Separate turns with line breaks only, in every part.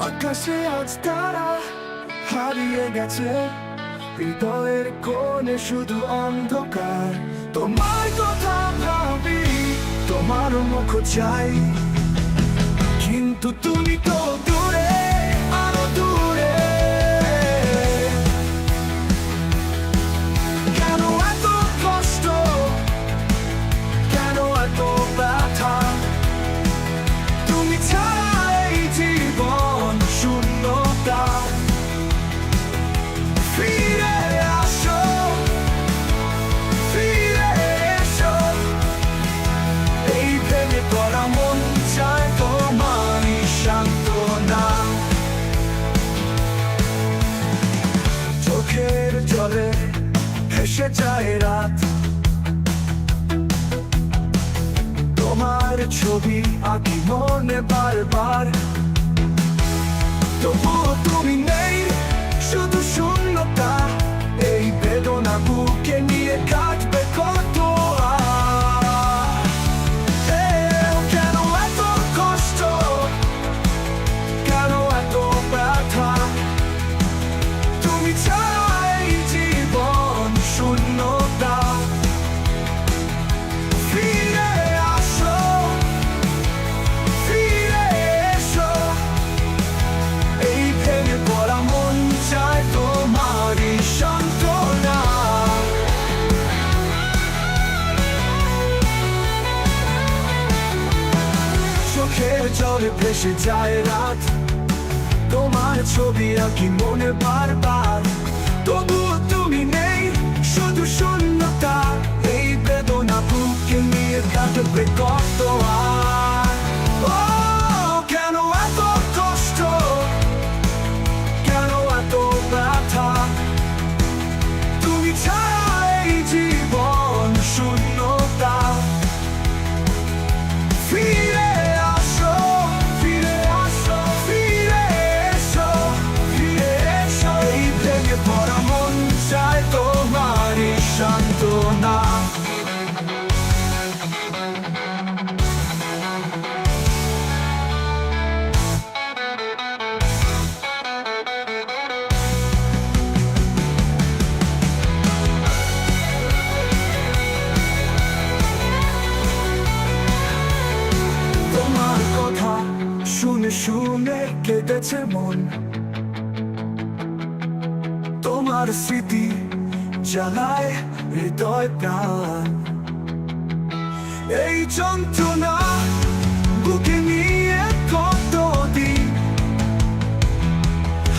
আকাশে আজ তারা হারিয়ে গেছে। হৃদয়ের কোণে শুধু অন্ধকার। তোমার কথা ভাবি, তোমার মুখ চাই। কিন্তু তুমি তো ভেসে যায় রাত। তোমার ছবি আঁকি মনে বারবার। তবুও তুমি নিয়ে কাটবে কত কেন এত কষ্ট? কেন এত ব্যথা? তুমি জলে ভেসে যায় রাত। তোমার ছবি আঁকি মনে বারবার। তবুও তুমি নেই, শুধু শূন্যতা। এই বেদনা বুকে নিয়ে কাটবে কত আর? শুনে কেটেছে মন। তোমার স্মৃতি জ্বালায় হৃদয় প্রাণ। এই যন্ত্রণা বুকে নিয়ে কতদিন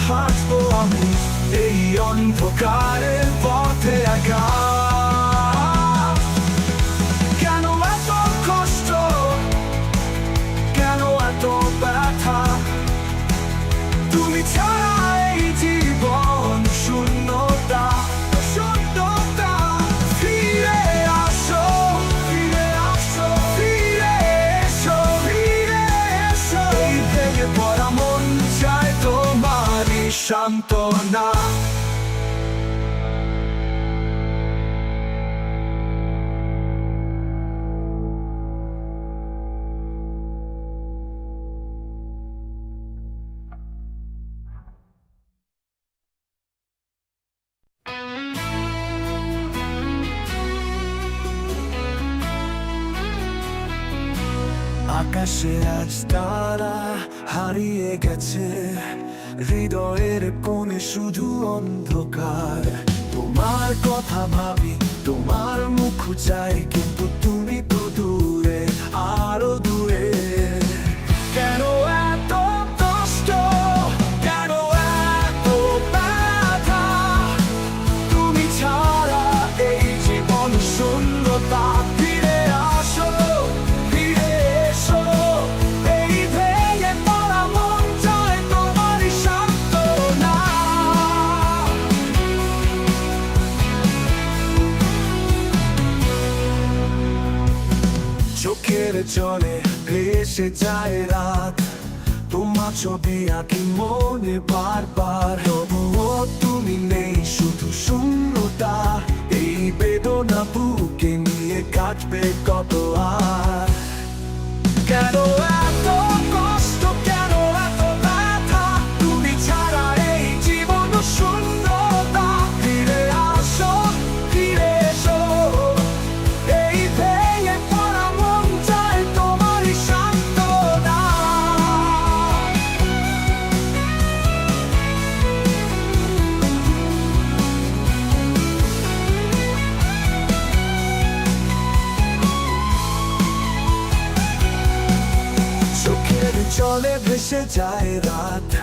হাঁটবো আমি এই অন্ধকারের পথে একা? আকাশে আজ তারা হারিয়ে গেছে। হৃদয়ের কোণে শুধু অন্ধকার। তোমার কথা ভাবি, তোমার মুখ চাই, কিন্তু তুমি তো দূরে। আরও ভেসে যায় রাত। তোমার ছবি আঁকি মনে বারবার। তবুও তুমি নেই শুধু শূন্যতা। এই বেদনা বুকে নিয়ে কাটবে কত চলে ভেসে যায় রাত।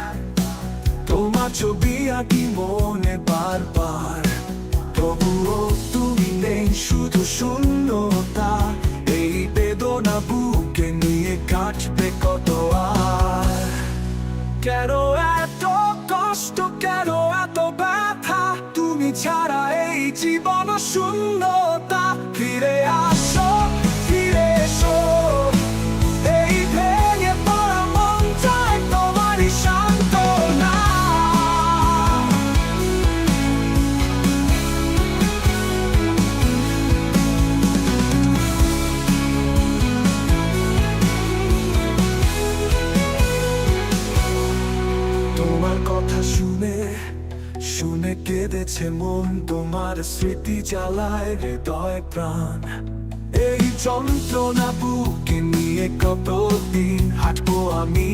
তোমার ছবি আঁকি মনে বারবার। তবুও তুমি নেই শুধু শূন্যতা। এই বেদনা বুকে নিয়ে কাটবে কত আর? কেন এত কষ্ট, কেন এত ব্যথা? তুমি ছাড়া এই জীবন শূন্যতা শুনে কেঁদেছে মন, তোমার স্মৃতি জ্বালায় হৃদয় প্রাণ। এই যন্ত্রণা বুকে নিয়ে কতদিন হাঁটবো আমি?